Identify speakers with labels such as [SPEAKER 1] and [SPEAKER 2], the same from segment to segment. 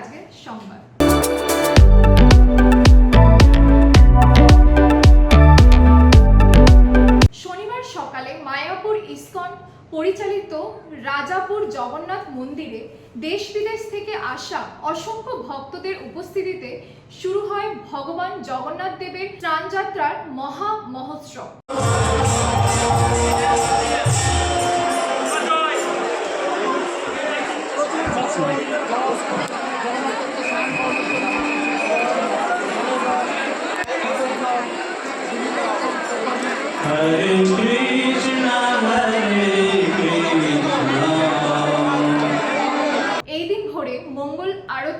[SPEAKER 1] আজকে সোমবার। শনিবার সকালে মায়াপুর ইস্কন পরিচালিত রাজাপুর জগন্নাথ মন্দিরে দেশ বিদেশ থেকে আসা অসংখ্য ভক্তদের উপস্থিতিতে শুরু হয় ভগবান জগন্নাথ দেবের ত্রাণযাত্রার মহা মহোৎসব।
[SPEAKER 2] Hare Krishna,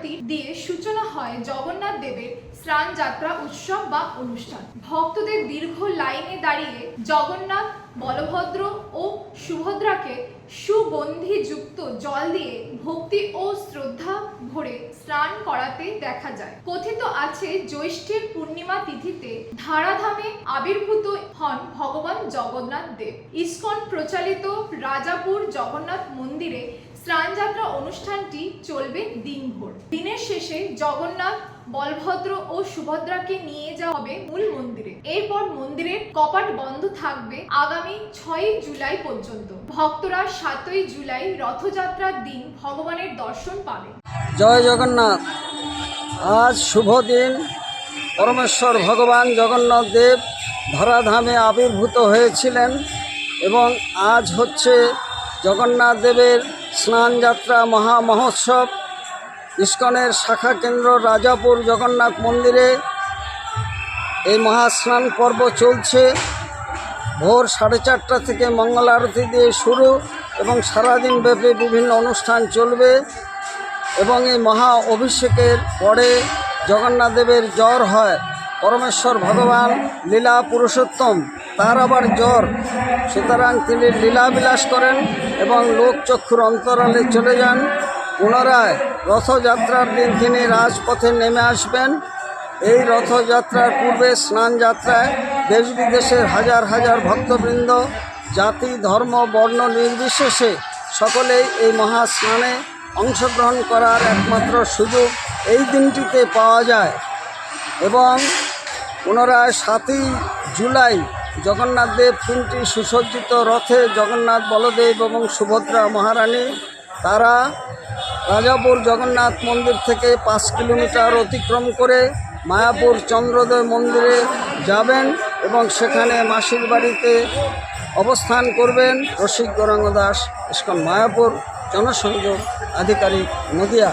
[SPEAKER 1] আরতি দিয়ে সূচনা হয় জগন্নাথ দেবের স্নান যাত্রা উৎসব বা অনুষ্ঠান। ভক্তদের দীর্ঘ লাইনে দাঁড়িয়ে জগন্নাথ, বলভদ্র ও সুভদ্রাকে সুগন্ধি যুক্ত জল দিয়ে ভক্তি ও শ্রদ্ধা ভরে স্নান করাতে দেখা যায়। কথিত আছে জ্যৈষ্ঠের পূর্ণিমা তিথিতে ধারাধামে আবির্ভূত হন ভগবান জগন্নাথ দেব। ইস্কন প্রচালিত রাজাপুর জগন্নাথ মন্দিরে স্নানযাত্রা অনুষ্ঠানটি চলবে দিনভর। দিনের শেষে জগন্নাথ, বলভদ্র ও সুভদ্রাকে নিয়ে যাওয়া হবে মূল মন্দিরে। এরপর মন্দিরের কপাট বন্ধ থাকবে আগামী ছয়ই জুলাই পর্যন্ত। ভক্তরা সাতই জুলাই রথযাত্রার দিন ভগবানের দর্শন পাবে।
[SPEAKER 3] জয় জগন্নাথ। আজ শুভ দিন। পরমেশ্বর ভগবান জগন্নাথ দেব ধরাধামে আবির্ভূত হয়েছিলেন এবং আজ হচ্ছে জগন্নাথ দেবের স্নানযাত্রা মহা মহোৎসব ইস্কনের শাখা কেন্দ্র রাজাপুর জগন্নাথ মন্দিরে। এই মহাস্নান পর্ব চলছে। ভোর সাড়ে চারটা থেকে মঙ্গল আরতি দিয়ে শুরু এবং সারাদিন ব্যাপী বিভিন্ন অনুষ্ঠান চলবে এবং এই মহা অভিষেকের পরে জগন্নাথ দেবের জ্বর হয়। পরমেশ্বর ভগবান লীলা পুরুষোত্তম তার আবার জ্বর। সুতরাং তিনি লীলাবিলাস করেন এবং লোকচক্ষুর অন্তরালে চলে যান। পুনরায় রথযাত্রার দিন তিনি রাজপথে নেমে আসবেন। এই রথযাত্রার পূর্বে স্নান যাত্রায় দেশ বিদেশের হাজার হাজার ভক্তবৃন্দ, জাতি, ধর্ম, বর্ণ নির্বিশেষে সকলেই এই মহা স্নানে অংশগ্রহণ করার একমাত্র সুযোগ এই দিনটিতে পাওয়া যায়। এবং পুনরায় সাতই জুলাই জগন্নাথ দেব তিনটি সুসজ্জিত রথে জগন্নাথ বলদেব এবং সুভদ্রা মহারানী। তারা রাজাপুর জগন্নাথ মন্দির থেকে পাঁচ কিলোমিটার অতিক্রম করে মায়াপুর চন্দ্রোদয় মন্দিরে যাবেন এবং সেখানে মাসির বাড়িতে অবস্থান করবেন রসিক গৌরাঙ্গ দাস, ইস্কন মায়াপুর জনসংযোগ আধিকারিক নদিয়া।